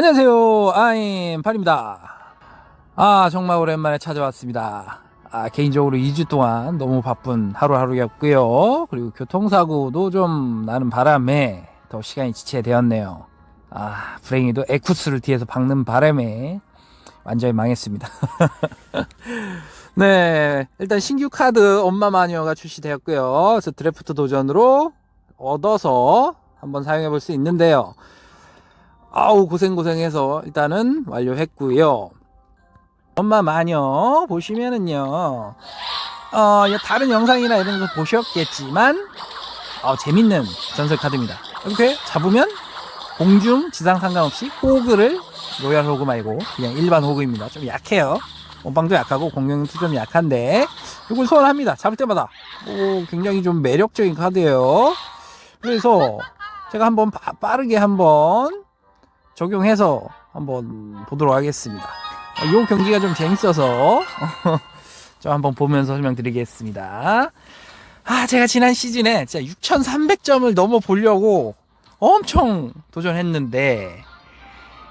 안녕하세요. 아임 팔입니다. 아, 정말 오랜만에 찾아왔습니다. 아, 개인적으로 2주 동안 너무 바쁜 하루하루였고요. 그리고 교통사고도 좀 나는 바람에 더 시간이 지체되었네요. 아, 불행히도 에쿠스를 뒤에서 박는 바람에 완전히 망했습니다. 네, 일단 신규 카드 엄마 마녀가 출시되었고요. 그래서 드래프트 도전으로 얻어서 한번 사용해 볼 수 있는데요. 아우 고생고생해서 일단은 완료했고요. 엄마 마녀 보시면은요. 어, 이 다른 영상이나 이런 거 보셨겠지만 어, 재밌는 전설 카드입니다. 이렇게 잡으면 공중 지상 상관없이 호그를 로얄 호그 말고 그냥 일반 호그입니다. 좀 약해요. 원방도 약하고 공격도 좀 약한데 이걸 소환합니다. 잡을 때마다 오, 굉장히 좀 매력적인 카드예요. 그래서 제가 한번 빠, 빠르게 한번 적용해서 한번 보도록 하겠습니다. 이 경기가 좀 재밌어서 좀 한번 보면서 설명드리겠습니다. 아, 제가 지난 시즌에 진짜 6,300점을 넘어 보려고 엄청 도전했는데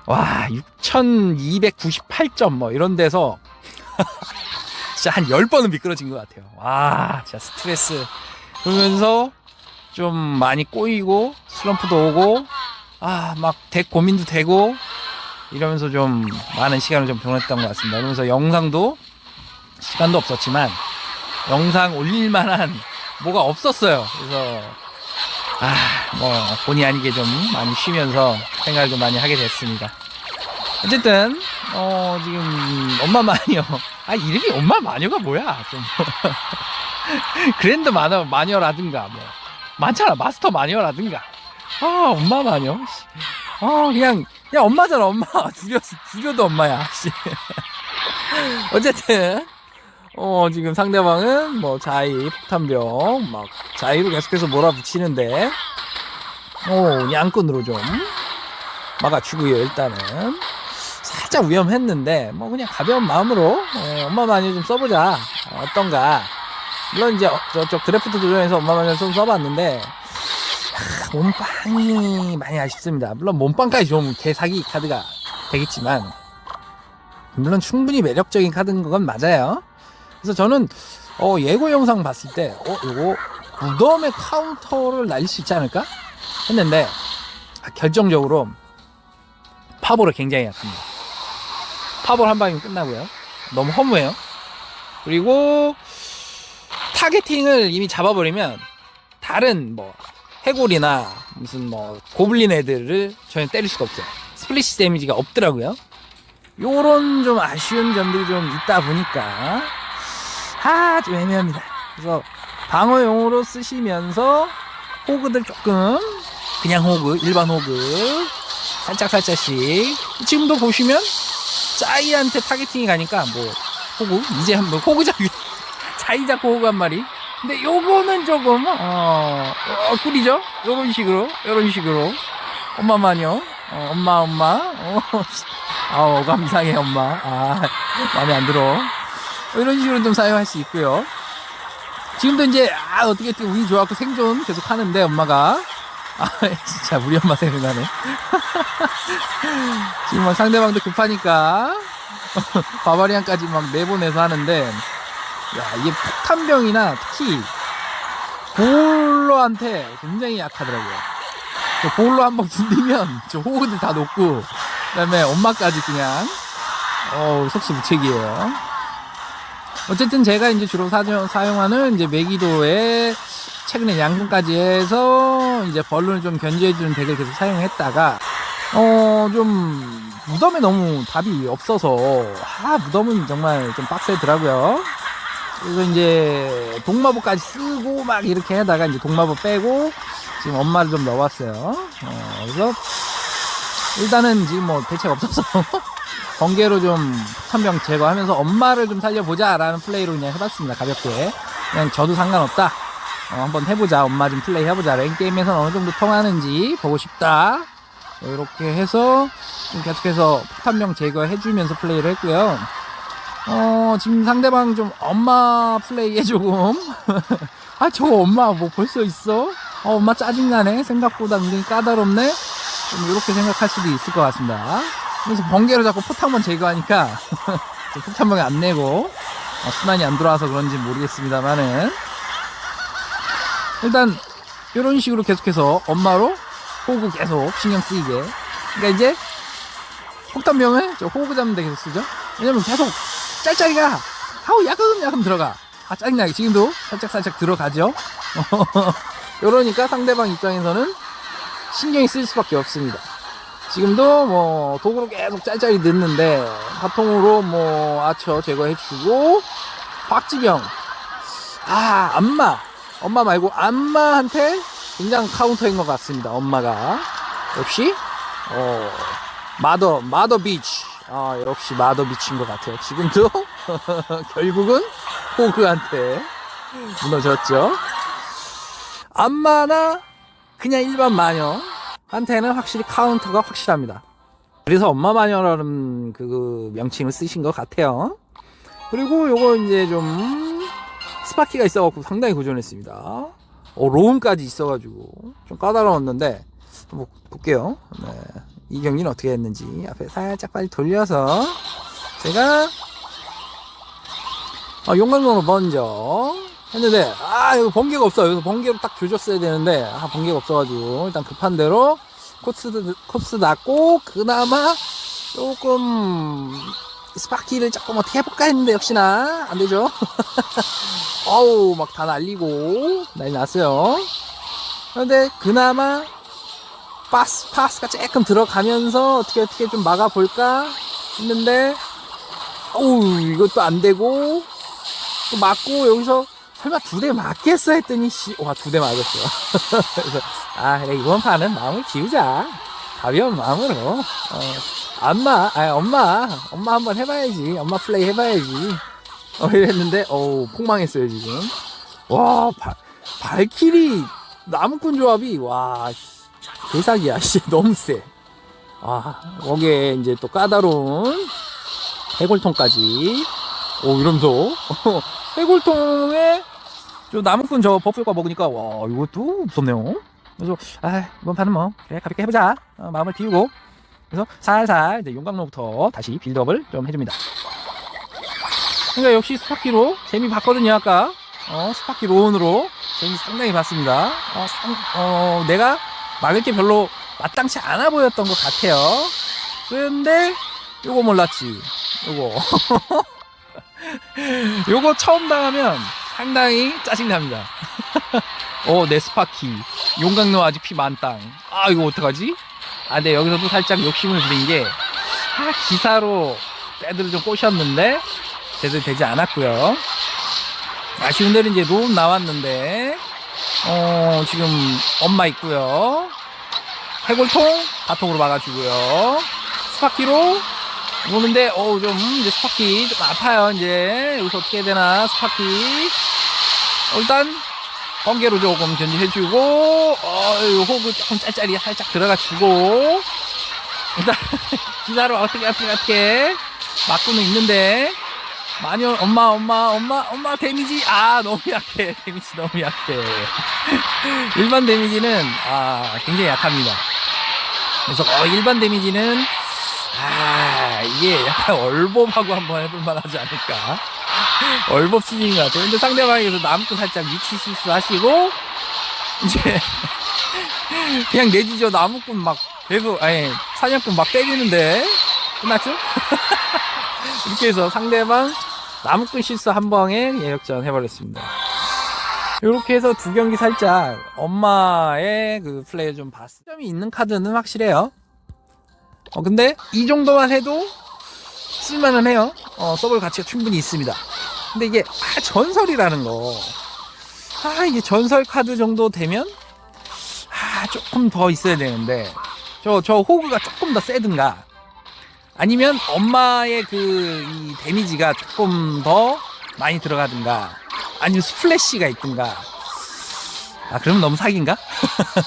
와, 6,298점 뭐 이런 데서 진짜 한 10번은 미끄러진 것 같아요. 와, 진짜 스트레스. 그러면서 좀 많이 꼬이고 슬럼프도 오고 아, 막덱 고민도 되고 이러면서 좀 많은 시간을 좀 보냈던 것 같습니다. 그러면서 영상도 시간도 없었지만 영상 올릴 만한 뭐가 없었어요. 그래서 아, 뭐 본의 아니게 좀 많이 쉬면서 생각을 좀 많이 하게 됐습니다. 어쨌든 어 지금 엄마 마녀 아 이름이 엄마 마녀가 뭐야 좀 그랜드 마녀 마녀라든가 뭐 많잖아 마스터 마녀라든가 아 엄마 마녀 씨. 아 그냥 그냥 엄마잖아 엄마 줄여 줄여도 엄마야 씨. 어쨌든 어 지금 상대방은 뭐 자이 폭탄병 막 자이로 계속해서 몰아붙이는데 오 양끈으로 좀 막아주고요 일단은 살짝 위험했는데 뭐 그냥 가벼운 마음으로 어, 엄마 마녀 좀 써보자 어, 어떤가 물론 이제 어, 저쪽 드래프트 도전에서 엄마 마녀 좀 써봤는데 아, 몸빵이 많이 아쉽습니다 물론 몸빵까지 좀 개사기 카드가 되겠지만 물론 충분히 매력적인 카드인 건 맞아요 그래서 저는 어, 예고 영상 봤을 때 어, 이거 무덤의 카운터를 날릴 수 있지 않을까 했는데 아, 결정적으로 파보를 굉장히 약합니다. 파볼 한 방이면 끝나고요. 너무 허무해요. 그리고 타겟팅을 이미 잡아버리면 다른 뭐 해골이나 무슨 뭐 고블린 애들을 전혀 때릴 수가 없어요. 스플리시 데미지가 없더라고요. 요런 좀 아쉬운 점들이 좀 있다 보니까 아 좀 애매합니다. 그래서 방어용으로 쓰시면서 호그들 조금 그냥 호그 일반 호그 살짝 살짝씩 지금도 보시면 짜이한테 타겟팅이 가니까 뭐 호구 이제 한번 호구 잡기 자이 잡고 호구 한 마리 근데 요거는 조금 어, 어 꿀이죠? 요런 식으로 요런 식으로. 엄마 마녀 어, 엄마 엄마. 어, 아 어감 이상해 엄마. 아 마음에 안 들어. 이런 식으로 좀 사용할 수 있고요. 지금도 이제 아 어떻게든 운이 좋았고 생존 계속 하는데 엄마가. 아 진짜 우리 엄마 생각나네. 지금 막 상대방도 급하니까 바바리안까지 막 내보내서 하는데 야 이게 폭탄병이나 특히 볼로한테 굉장히 약하더라고요 저 볼로 한번 굴리면 저 호구들 다 녹고 그다음에 엄마까지 그냥 어 속수 무책이에요 어쨌든 제가 이제 주로 사용, 사용하는 이제 메기도에 최근에 양궁까지 해서 이제 벌룬을 좀 견제해주는 덱을 계속 사용했다가 어 좀 무덤에 너무 답이 없어서 아 무덤은 정말 좀 빡세더라고요. 그래서 이제 동마법까지 쓰고 막 이렇게 하다가 이제 동마법 빼고 지금 엄마를 좀 넣어봤어요. 어, 그래서 일단은 지금 뭐 대책 없어서 번개로 좀 폭탄병 제거하면서 엄마를 좀 살려보자라는 플레이로 그냥 해봤습니다. 가볍게 그냥 저도 상관없다. 어, 한번 해보자. 엄마 좀 플레이 해보자. 랭 게임에서 어느 정도 통하는지 보고 싶다. 이렇게 해서 좀 계속해서 폭탄병 제거해주면서 플레이를 했고요. 어, 지금 상대방 좀 엄마 플레이에 조금. 아, 저거 엄마 뭐 벌써 있어? 어, 엄마 짜증나네. 생각보다 굉장히 까다롭네. 좀 이렇게 생각할 수도 있을 것 같습니다. 그래서 번개로 자꾸 포탄만 제거하니까 폭탄방에 안 내고 어, 순환이 안 들어와서 그런지 모르겠습니다만은 일단 이런 식으로 계속해서 엄마로 호구 계속 신경 쓰이게 그러니까 이제 폭탄병을 저 호구 잡는 데 계속 쓰죠 왜냐면 계속 짤짤이가 아우 야금야금 들어가. 아 짜증나게. 지금도 살짝 살짝 들어가죠? 이러니까 상대방 입장에서는 신경이 쓸 수밖에 없습니다. 지금도 뭐 도구로 계속 짤짤이 넣는데 바통으로 뭐 아처 제거해주고 박지병 아 안마. 엄마 말고 안마한테 굉장히 카운터인 것 같습니다 엄마가. 역시 어 마더 마더 비치 아 역시 마더 비치인 것 같아요 지금도 결국은 호그한테 무너졌죠 안마나 그냥 일반 마녀 한테는 확실히 카운터가 확실합니다. 그래서 엄마 마녀라는 그 명칭을 쓰신 것 같아요. 그리고 요거 이제 좀 스파키가 있어갖고 상당히 고전했습니다. 어, 로움까지 있어가지고 좀 까다로웠는데 한번 볼게요. 네. 이 경기는 어떻게 했는지 앞에 살짝 빨리 돌려서 제가 아, 용광로로 먼저 했는데 아 이거 번개가 없어요. 그래서 번개로 딱 조졌어야 되는데 아 번개가 없어가지고 일단 급한 대로 코스 코스 났고 그나마 조금 스파키를 조금 어떻게 해볼까 했는데 역시나 안 되죠. 어우 막 다 날리고 난리 났어요. 그런데 그나마 파스 파스가 조금 들어가면서 어떻게 어떻게 좀 막아볼까 했는데 어우 이것도 안 되고 또 맞고 여기서 설마 두 대 맞겠어 했더니 씨 와 두 대 맞았어 그래서 아 그래 이번 판은 마음을 비우자. 가벼운 마음으로. 어, 엄마 아 엄마 엄마 한번 해봐야지. 엄마 플레이 해봐야지. 어 이랬는데 어우 폭망했어요 지금. 와 바, 발키리 나무꾼 조합이 와 씨, 대사기야 씨 너무 세 아, 거기에 이제 또 까다로운 해골통까지. 오, 이러면서. 해골통에 저 나무꾼 저 버프효과 먹으니까, 와, 이것도 무섭네요. 그래서, 아, 이번 판은 뭐, 그래, 가볍게 해보자. 어, 마음을 비우고. 그래서 살살 이제 용광로부터 다시 빌드업을 좀 해줍니다. 그러니까 역시 스파키로 재미 봤거든요, 아까. 어, 스파키 로운으로 재미 상당히 봤습니다. 어, 상, 어, 내가 막을 게 별로 마땅치 않아 보였던 것 같아요. 그런데 요거 몰랐지. 요거. 요거 처음 당하면 상당히 짜증납니다. 어, 내 스파키. 용광로 아직 피 만땅. 아, 이거 어떡하지? 아, 근데 여기서도 살짝 욕심을 부린 게, 아, 기사로 빼들을 좀 꼬셨는데, 제대로 되지 않았고요 아쉬운 데는 이제 롬 나왔는데, 어, 지금 엄마 있고요. 해골통 바통으로 막아주고요. 스파키로 오는데 어우 좀 이제 스파키 좀 아파요 이제. 여기서 어떻게 해야 되나 스파키. 어, 일단 번개로 조금 견제해주고 어 호그 조금 짤짤이 살짝 들어가주고. 일단 기사로 어떻게 어떻게 어떻게 맞고는 있는데 마녀 엄마 엄마 엄마 엄마 데미지. 아 너무 약해. 데미지 너무 약해. 일반 데미지는 아 굉장히 약합니다. 그래서 어, 일반 데미지는 아 이게 약간 얼법하고 한번 해볼만 하지 않을까? 얼법 수준인 것 같아요. 근데 상대방이 그래서 남도 살짝 위치 실수하시고 이제 그냥 내지죠. 나무꾼 막 계속 아니 사냥꾼 막 때리는데 끝났죠? 이렇게 해서 상대방 나무꾼 실수 한 방에 예역전 해버렸습니다 이렇게 해서 두 경기 살짝 엄마의 그 플레이를 좀 봤어요. 점이 있는 카드는 확실해요. 어, 근데 이 정도만 해도 쓸만은 해요. 어, 써볼 가치가 충분히 있습니다. 근데 이게, 아, 전설이라는 거. 아, 이게 전설 카드 정도 되면, 아, 조금 더 있어야 되는데, 저, 저 호그가 조금 더 세든가, 아니면 엄마의 그, 이 데미지가 조금 더 많이 들어가든가, 아니면 스플래시가 있든가. 아, 그러면 너무 사기인가?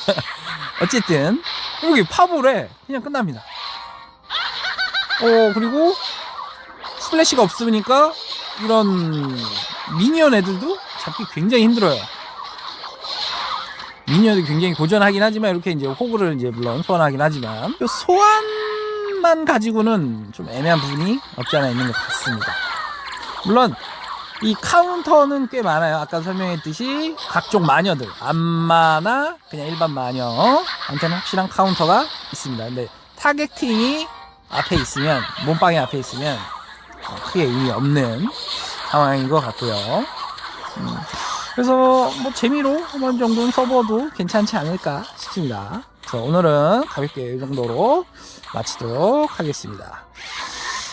어쨌든, 여기 파볼에 그냥 끝납니다. 어, 그리고 스플래시가 없으니까 이런 미니언 애들도 잡기 굉장히 힘들어요. 미니어도 굉장히 고전하긴 하지만 이렇게 이제 호구를 이제 물론 소환하긴 하지만 요 소환 만 가지고는 좀 애매한 부분이 없지 않아 있는 것 같습니다. 물론 이 카운터는 꽤 많아요. 아까 설명했듯이 각종 마녀들, 암마나 그냥 일반 마녀한테는 확실한 카운터가 있습니다. 근데 타겟팅이 앞에 있으면 몸빵이 앞에 있으면 어, 크게 의미 없는 상황인 것 같고요. 음, 그래서 뭐 재미로 한 번 정도는 써봐도 괜찮지 않을까 싶습니다. 그래서 오늘은 가볍게 이 정도로 마치도록 하겠습니다.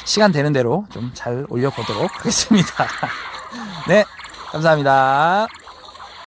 시간 되는 대로 좀 잘 올려보도록 하겠습니다. 네, 감사합니다.